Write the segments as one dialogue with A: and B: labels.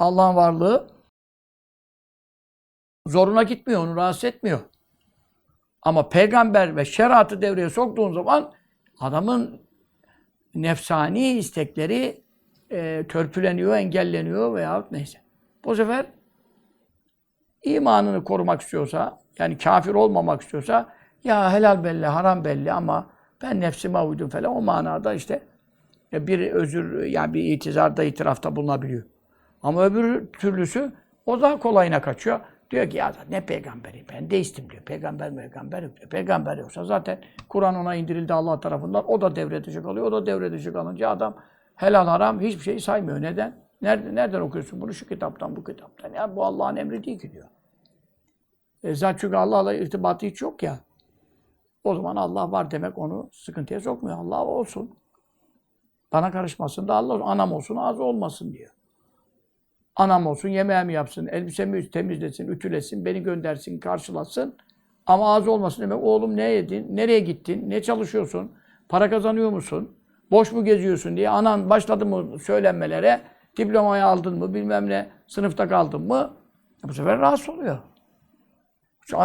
A: Allah'ın varlığı zoruna gitmiyor, onu rahatsız etmiyor. Ama peygamber ve şeriatı devreye soktuğun zaman adamın nefsani istekleri e, törpüleniyor, engelleniyor veya neyse. Bu sefer imanını korumak istiyorsa, yani kafir olmamak istiyorsa, ya helal belli, haram belli ama ben nefsime uydum falan o manada işte bir özür, yani bir itizarda, itirafta bulunabiliyor. Ama öbür türlüsü o daha kolayına kaçıyor. Diyor ki ya ne peygamberi, ben deistim diyor. Peygamber peygamber yok diyor. Peygamber yoksa zaten Kur'an ona indirildi Allah tarafından. O da devre dışı kalıyor. O da devre dışı kalınca adam helal haram hiçbir şeyi saymıyor. Neden? Nerede, nereden okuyorsun bunu? Şu kitaptan, bu kitaptan. Ya bu Allah'ın emri değil ki diyor. E zaten çünkü Allah'la irtibatı hiç yok ya. O zaman Allah var demek onu sıkıntıya sokmuyor. Allah olsun. Bana karışmasın da Allah olsun. Anam olsun, az olmasın diyor. Anam olsun, yemeğimi yapsın, elbisemi temizlesin, ütülesin, beni göndersin, karşılasın. Ama az olmasın demek, oğlum ne yedin, nereye gittin, ne çalışıyorsun, para kazanıyor musun, boş mu geziyorsun diye anan başladı mı söylenmelere, diplomayı aldın mı, bilmem ne, sınıfta kaldın mı, bu sefer rahatsız oluyor.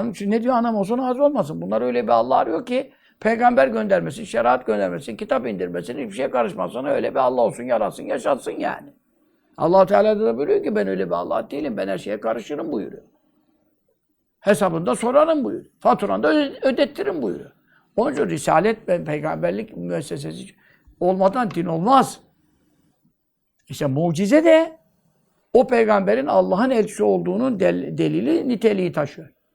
A: İçin ne diyor anam olsun az olmasın. Bunlar öyle bir Allah arıyor ki peygamber göndermesin, şeriat göndermesin, kitap indirmesin, hiçbir şeye karışmasın. Öyle bir Allah olsun, yarasın, yaşatsın yani. Allah Teala da buyuruyor ki ben öyle bir Allah değilim. Ben her şeye karışırım buyuruyor. Hesabında sorarım buyuruyor. Faturanı da öde- ödettirin buyuruyor. Onun için risalet ve peygamberlik müessesesi olmadan din olmaz. İşte mucize de o peygamberin Allah'ın elçisi olduğunun del- delili, niteliği taşıyor.